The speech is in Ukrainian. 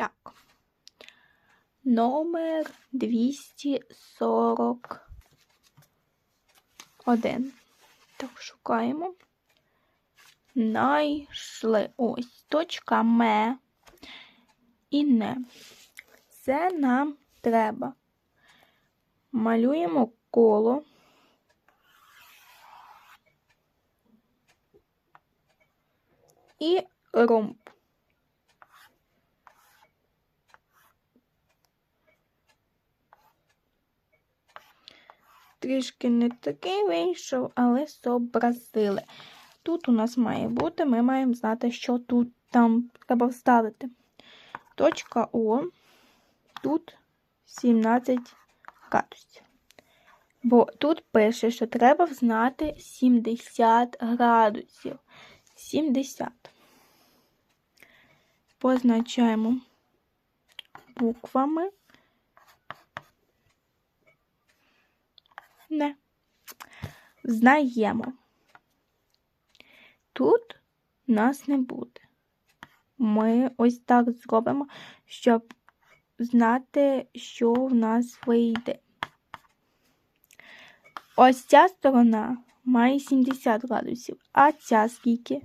Так. Номер 241. Так, шукаємо. Найшли. Ось точка М і не. Це нам треба. Малюємо коло. І ромб. Трішки не такий вийшов, але зобразили. Тут у нас має бути, ми маємо знати, що тут там треба вставити. Точка О, тут 17 градусів. Бо тут пише, що треба знати 70 градусів. 70. Позначаємо буквами. Не. Знаємо. Тут нас не буде. Ми ось так зробимо, щоб знати, що в нас вийде. Ось ця сторона має 70 градусів, а ця скільки?